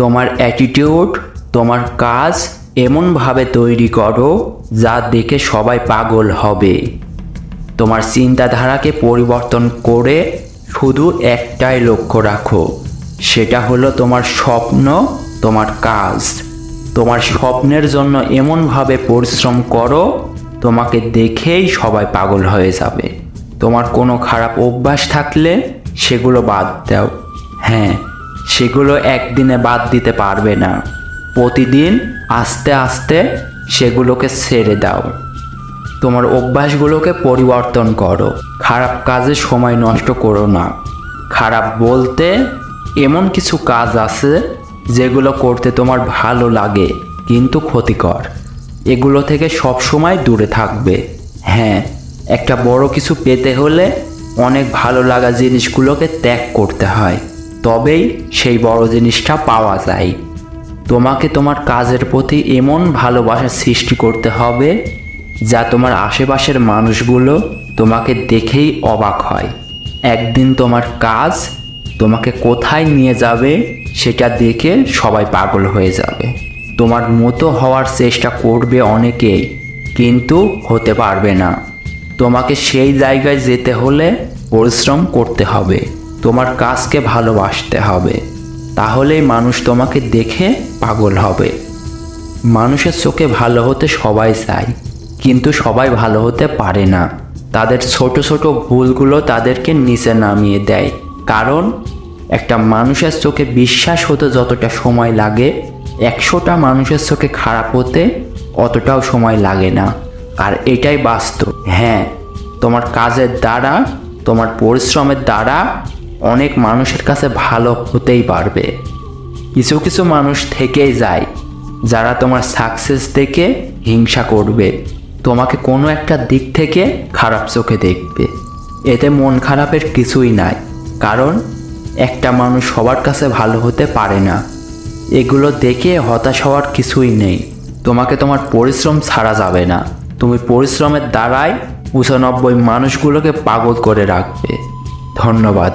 তোমার অ্যাটিটিউড তোমার কাজ এমনভাবে তৈরি করো যা দেখে সবাই পাগল হবে। তোমার চিন্তাধারাকে পরিবর্তন করে শুধু একটাই লক্ষ্য রাখো, সেটা হলো তোমার স্বপ্ন, তোমার কাজ। তোমার স্বপ্নের জন্য এমনভাবে পরিশ্রম করো, তোমাকে দেখেই সবাই পাগল হয়ে যাবে। তোমার কোনো খারাপ অভ্যাস থাকলে সেগুলো বাদ দাও। হ্যাঁ সেগুলো একদিনে বাদ দিতে পারবে না। প্রতিদিন আস্তে আস্তে সেগুলোকে ছেড়ে দাও। তোমার অভ্যাসগুলোকে পরিবর্তন করো। খারাপ কাজে সময় নষ্ট করো না। খারাপ বলতে এমন কিছু কাজ আছে যেগুলো করতে তোমার ভালো লাগে, কিন্তু ক্ষতিকর। এগুলো থেকে সব সময় দূরে থাকবে। হ্যাঁ একটা বড় কিছু পেতে হলে অনেক ভালো লাগা জিনিসগুলোকে ত্যাগ করতে হয়। তবেই সেই বড় জিনিসটা পাওয়া যায়। তোমাকে তোমার কাজের প্রতি এমন ভালোবাসা সৃষ্টি করতে হবে, যা তোমার আশেপাশের মানুষগুলো তোমাকে দেখেই অবাক হয়। একদিন তোমার কাজ তোমাকে কোথায় নিয়ে যাবে, সেটা দেখে সবাই পাগল হয়ে যাবে। তোমার মতো হওয়ার চেষ্টা করবে অনেকেই কিন্তু হতে পারবে না। তোমাকে সেই জায়গায় যেতে হলে পরিশ্রম করতে হবে। তোমার কাজকে ভালোবাসতে হবে। তাহলেই মানুষ তোমাকে দেখে পাগল হবে। মানুষের চোখে ভালো হতে সবাই চায়, কিন্তু সবাই ভালো হতে পারে না। তাদের ছোট ছোট ভুলগুলো তাদেরকে নিচে নামিয়ে দেয়। কারণ, একটা মানুষের চোখে বিশ্বাস হতে যতটা সময় লাগে, একশোটা মানুষের চোখে খারাপ হতে অতটাও সময় লাগে না। আর এটাই বাস্তব। হ্যাঁ তোমার কাজের দ্বারা, তোমার পরিশ্রমের দ্বারা অনেক মানুষের কাছে ভালো হতেই পারবে। কিছু কিছু মানুষ থেকেই যায়, যারা তোমার সাকসেস দেখে হিংসা করবে, তোমাকে কোনো একটা দিক থেকে খারাপ চোখে দেখবে। এতে মন খারাপের কিছুই নাই, কারণ একটা মানুষ সবার কাছে ভালো হতে পারে না। এগুলো দেখে হতাশ হওয়ার কিছুই নেই। তোমাকে তোমার পরিশ্রম ছাড়া যাবে না। তুমি পরিশ্রমের দ্বারাই পঁচানব্বই মানুষগুলোকে পাগল করে রাখবে। ধন্যবাদ।